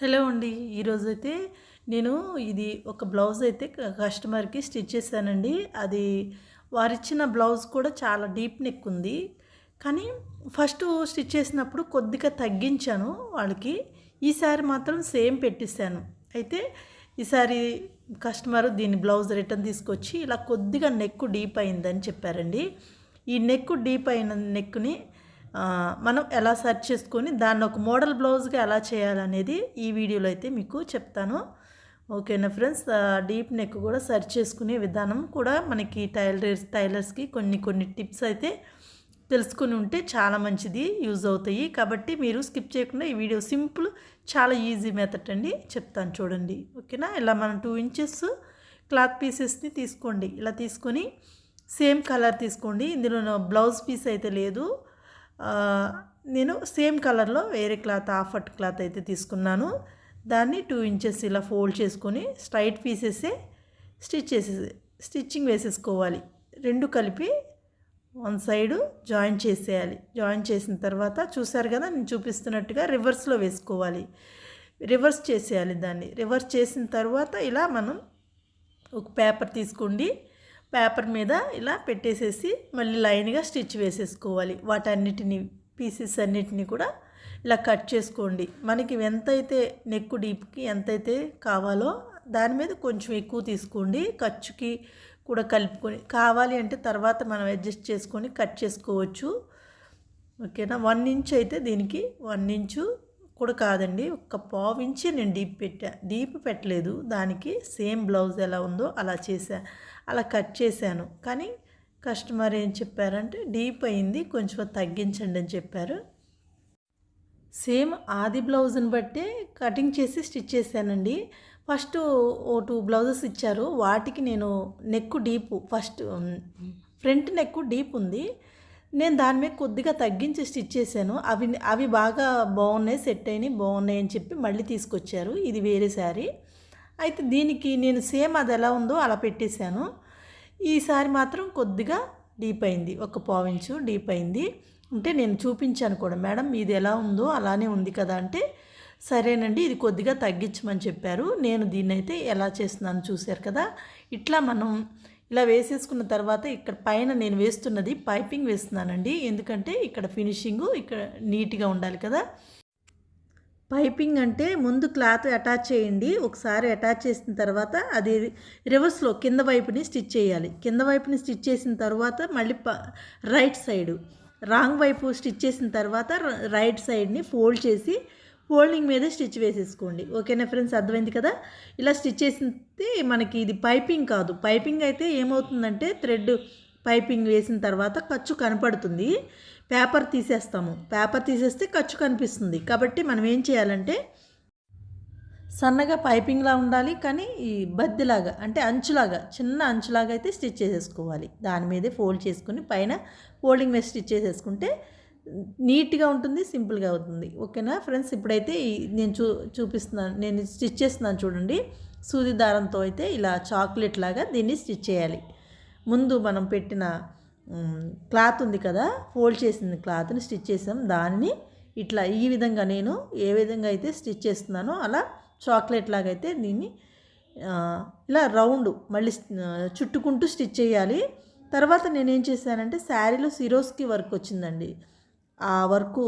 Hello అండి. ఈరోజు అయితే నేను ఇది ఒక బ్లౌజ్ అయితే కస్టమర్కి స్టిచ్ చేశానండి. అది వారిచ్చిన బ్లౌజ్ కూడా చాలా డీప్ నెక్ ఉంది. కానీ ఫస్ట్ స్టిచ్ చేసినప్పుడు కొద్దిగా తగ్గించాను వాళ్ళకి. ఈసారి మాత్రం సేమ్ పెట్టిస్తాను. అయితే ఈసారి కస్టమర్ దీని బ్లౌజ్ రిటర్న్ తీసుకొచ్చి ఇలా కొద్దిగా నెక్ డీప్ అయిందని చెప్పారండి. ఈ నెక్ డీప్ అయిన నెక్ని మనం ఎలా సెర్చ్ చేసుకొని దాన్ని ఒక మోడల్ బ్లౌజ్గా ఎలా చేయాలనేది ఈ వీడియోలో అయితే మీకు చెప్తాను. ఓకేనా ఫ్రెండ్స్? డీప్ నెక్ కూడా సెర్చ్ చేసుకునే విధానం కూడా మనకి టైలర్స్ టైలర్స్కి కొన్ని కొన్ని టిప్స్ అయితే తెలుసుకుని ఉంటే చాలా మంచిది యూజ్ అవుతాయి. కాబట్టి మీరు స్కిప్ చేయకుండా ఈ వీడియో సింపుల్ చాలా ఈజీ మెథడ్ అండి చెప్తాను చూడండి. ఓకేనా? ఇలా మనం టూ ఇంచెస్ క్లాత్ పీసెస్ని తీసుకోండి. ఇలా తీసుకొని సేమ్ కలర్ తీసుకోండి. ఇందులో బ్లౌజ్ పీస్ అయితే లేదు. నేను సేమ్ కలర్లో వేరే క్లాత్ ఆఫట్ క్లాత్ అయితే తీసుకున్నాను. దాన్ని టూ ఇంచెస్ ఇలా ఫోల్డ్ చేసుకొని స్ట్రైట్ పీసెసే స్టిచ్ చేసే స్టిచ్చింగ్ వేసేసుకోవాలి. రెండు కలిపి వన్ సైడు జాయిన్ చేసేయాలి. జాయిన్ చేసిన తర్వాత చూసారు కదా నేను చూపిస్తున్నట్టుగా రివర్స్లో వేసుకోవాలి. రివర్స్ చేసేయాలి దాన్ని. రివర్స్ చేసిన తర్వాత ఇలా మనం ఒక పేపర్ తీసుకోండి. పేపర్ మీద ఇలా పెట్టేసేసి మళ్ళీ లైన్గా స్టిచ్ వేసేసుకోవాలి. వాటన్నిటిని పీసెస్ అన్నిటిని కూడా ఇలా కట్ చేసుకోండి. మనకి ఎంతైతే నెక్ డీప్కి ఎంతైతే కావాలో దాని మీద కొంచెం ఎక్కువ తీసుకోండి. ఖర్చుకి కూడా కలుపుకొని కావాలి అంటే తర్వాత మనం అడ్జస్ట్ చేసుకొని కట్ చేసుకోవచ్చు. ఓకేనా? వన్ ఇంచ్ అయితే దీనికి వన్ ఇంచు కూడా కాదండి ఒక్క పావు ఇంచి నేను డీప్ పెట్టా. డీప్ పెట్టలేదు. దానికి సేమ్ బ్లౌజ్ ఎలా ఉందో అలా చేశా అలా కట్ చేశాను. కానీ కస్టమర్ ఏం చెప్పారంటే డీప్ అయింది కొంచెం తగ్గించండి అని చెప్పారు. సేమ్ ఆది బ్లౌజ్ని బట్టే కటింగ్ చేసి స్టిచ్ చేశానండి. ఫస్ట్ ఓ టూ బ్లౌజెస్ ఇచ్చారు. వాటికి నేను neck deep first front neck deep ఉంది. నేను దాని మీద కొద్దిగా తగ్గించి స్టిచ్ చేశాను. అవి అవి బాగా బాగున్నాయి సెట్ అయినాయి బాగున్నాయి అని చెప్పి మళ్ళీ తీసుకొచ్చారు. ఇది వేరే శారీ. అయితే దీనికి నేను సేమ్ అది ఎలా ఉందో అలా పెట్టేశాను. ఈసారి మాత్రం కొద్దిగా డీప్ అయింది. ఒక పావించు డీప్ అయింది. అంటే నేను చూపించాను కూడా మేడం ఇది ఎలా ఉందో అలానే ఉంది కదా అంటే సరేనండి ఇది కొద్దిగా తగ్గించమని చెప్పారు. నేను దీన్ని అయితే ఎలా చేస్తున్నాను చూశారు కదా. ఇట్లా మనం ఇలా వేసేసుకున్న తర్వాత ఇక్కడ పైన నేను వేస్తున్నది పైపింగ్ వేస్తున్నానండి. ఎందుకంటే ఇక్కడ ఫినిషింగ్ ఇక్కడ నీట్గా ఉండాలి కదా. పైపింగ్ అంటే ముందు క్లాత్ అటాచ్ చేయండి. ఒకసారి అటాచ్ చేసిన తర్వాత అది రివర్స్లో కింద వైపుని స్టిచ్ చేయాలి. కింద వైపుని స్టిచ్ చేసిన తర్వాత మళ్ళీ ప రైట్ సైడు రాంగ్ వైపు స్టిచ్ చేసిన తర్వాత రైట్ సైడ్ని ఫోల్డ్ చేసి ఫోల్డింగ్ మీద స్టిచ్ వేసేసుకోండి. ఓకేనా ఫ్రెండ్స్? అర్థమైంది కదా? ఇలా స్టిచ్ చేసింది మనకి ఇది పైపింగ్ కాదు. పైపింగ్ అయితే ఏమవుతుందంటే థ్రెడ్ పైపింగ్ వేసిన తర్వాత ఖర్చు కనపడుతుంది. పేపర్ తీసేస్తాము. పేపర్ తీసేస్తే ఖర్చు కనిపిస్తుంది. కాబట్టి మనం ఏం చేయాలంటే సన్నగా పైపింగ్లా ఉండాలి. కానీ ఈ బద్దిలాగా అంటే అంచులాగా చిన్న అంచులాగా అయితే స్టిచ్ చేసేసుకోవాలి. దాని మీదే ఫోల్డ్ చేసుకుని పైన ఫోల్డింగ్ మీద స్టిచ్ చేసేసుకుంటే నీట్గా ఉంటుంది సింపుల్గా అవుతుంది. ఓకేనా? ఫ్రెండ్స్ ఇప్పుడైతే నేను చూ చూపిస్తున్నాను నేను స్టిచ్ చేస్తున్నాను చూడండి. సూది దారంతో అయితే ఇలా చాక్లెట్ లాగా దీన్ని స్టిచ్ చేయాలి. ముందు మనం పెట్టిన క్లాత్ ఉంది కదా ఫోల్డ్ చేసిన క్లాత్ని స్టిచ్ చేసాం. దాన్ని ఇట్లా ఈ విధంగా నేను ఏ విధంగా అయితే స్టిచ్ చేస్తున్నానో అలా చాక్లెట్ లాగా అయితే దీన్ని ఇలా రౌండ్ మళ్ళీ చుట్టుకుంటూ స్టిచ్ చేయాలి. తర్వాత నేనేం చేశానంటే శారీలో సిరోస్కి వర్క్ వచ్చిందండి. ఆ వర్క్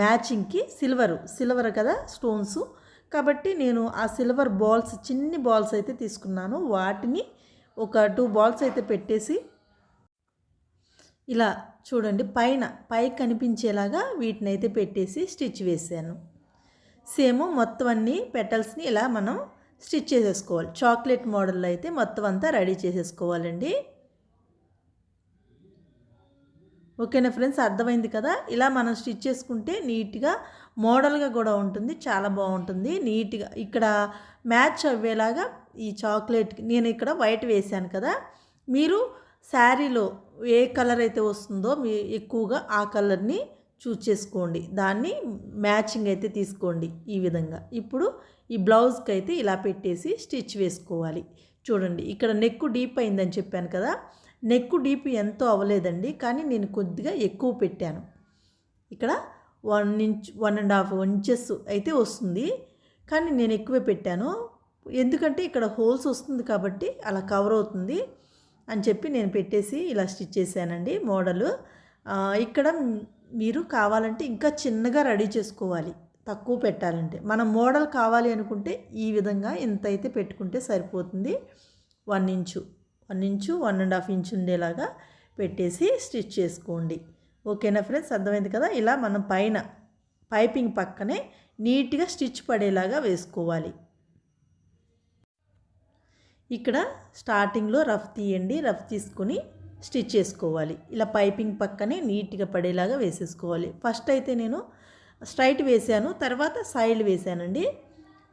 మ్యాచింగ్కి సిల్వర్ సిల్వర్ కదా స్టోన్స్. కాబట్టి నేను ఆ సిల్వర్ బాల్స్ చిన్ని బాల్స్ అయితే తీసుకున్నాను. వాటిని ఒక టూ బాల్స్ అయితే పెట్టేసి ఇలా చూడండి పైన పై కనిపించేలాగా వీటిని అయితే పెట్టేసి స్టిచ్ వేసాను. సేమ్ మొత్తం అన్ని పెటల్స్ని ఇలా మనం స్టిచ్ చేసేసుకోవాలి. చాక్లెట్ మోడల్లో అయితే మొత్తం అంతా రెడీ చేసేసుకోవాలండి. ఓకేనా ఫ్రెండ్స్? అర్థమైంది కదా? ఇలా మనం స్టిచ్ చేసుకుంటే నీట్గా మోడల్గా కూడా ఉంటుంది. చాలా బాగుంటుంది. నీట్గా ఇక్కడ మ్యాచ్ అవ్వేలాగా ఈ చాక్లెట్ నేను ఇక్కడ వైట్ వేసాను కదా? మీరు శారీలో ఏ కలర్ అయితే వస్తుందో మీ ఎక్కువగా ఆ కలర్ని చూస్ చేసుకోండి. దాన్ని మ్యాచింగ్ అయితే తీసుకోండి ఈ విధంగా. ఇప్పుడు ఈ బ్లౌజ్కి అయితే ఇలా పెట్టేసి స్టిచ్ వేసుకోవాలి. చూడండి ఇక్కడ నెక్ డీప్ అయిందని చెప్పాను కదా? నెక్ డీప్ ఎంతో అవ్వలేదండి కానీ నేను కొద్దిగా ఎక్కువ పెట్టాను. ఇక్కడ one inch one and half inches అయితే వస్తుంది కానీ నేను ఎక్కువే పెట్టాను. ఎందుకంటే ఇక్కడ హోల్స్ వస్తుంది కాబట్టి అలా కవర్ అవుతుంది అని చెప్పి నేను పెట్టేసి ఇలా స్టిచ్ చేశానండి మోడలు. ఇక్కడ మీరు కావాలంటే ఇంకా చిన్నగా రెడీ చేసుకోవాలి తక్కువ పెట్టాలంటే. మనం మోడల్ కావాలి అనుకుంటే ఈ విధంగా ఇంత అయితే పెట్టుకుంటే సరిపోతుంది one inch. One inch one and half inch ఉండేలాగా పెట్టేసి స్టిచ్ చేసుకోండి. ఓకేనా ఫ్రెండ్స్? అర్థమైంది కదా? ఇలా మనం పైన పైపింగ్ పక్కనే నీట్గా స్టిచ్ పడేలాగా వేసుకోవాలి. ఇక్కడ స్టార్టింగ్లో రఫ్ తీయండి రఫ్ తీసుకొని స్టిచ్ చేసుకోవాలి. ఇలా పైపింగ్ పక్కనే నీట్గా పడేలాగా వేసేసుకోవాలి. ఫస్ట్ అయితే నేను స్ట్రైట్ వేసాను తర్వాత సైడ్ వేసానండి.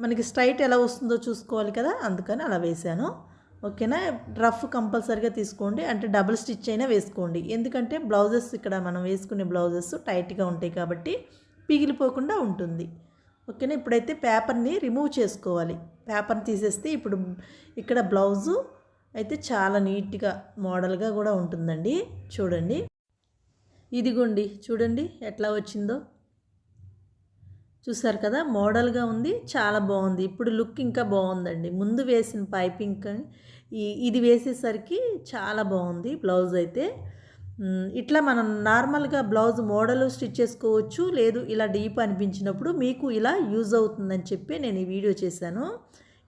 మనకి స్ట్రైట్ ఎలా వస్తుందో చూసుకోవాలి కదా? అందుకని అలా వేసాను. ఓకేనా? రఫ్ కంపల్సరీగా తీసుకోండి. అంటే డబుల్ స్టిచ్ అయినా వేసుకోండి. ఎందుకంటే బ్లౌజెస్ ఇక్కడ మనం వేసుకునే బ్లౌజెస్ టైట్గా ఉంటాయి కాబట్టి పిగిలిపోకుండా ఉంటుంది. ఓకేనా? ఇప్పుడైతే పేపర్ని రిమూవ్ చేసుకోవాలి. పేపర్ని తీసేస్తే ఇప్పుడు ఇక్కడ బ్లౌజు అయితే చాలా నీట్గా మోడల్గా కూడా ఉంటుందండి. చూడండి. ఇదిగోండి. చూడండి. ఎట్లా వచ్చిందో. చూసారు కదా? మోడల్గా ఉంది చాలా బాగుంది. ఇప్పుడు లుక్ ఇంకా బాగుందండి. ముందు వేసిన పైపింగ్ కానీ ఈ ఇది వేసేసరికి చాలా బాగుంది బ్లౌజ్ అయితే. ఇట్లా మనం నార్మల్గా బ్లౌజ్ మోడల్ స్టిచ్ చేసుకోవచ్చు లేదు ఇలా డీప్ అనిపించినప్పుడు మీకు ఇలా యూజ్ అవుతుందని చెప్పి నేను ఈ వీడియో చేశాను.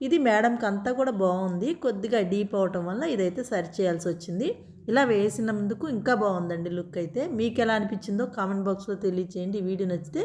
ఇది మేడంకి అంతా కూడా బాగుంది. కొద్దిగా డీప్ అవటం వల్ల ఇదైతే సరి చేయాల్సి వచ్చింది. ఇలా వేసినందుకు ఇంకా బాగుందండి లుక్ అయితే. మీకు ఎలా అనిపించిందో కామెంట్ బాక్స్లో తెలియచేయండి. వీడియో నచ్చితే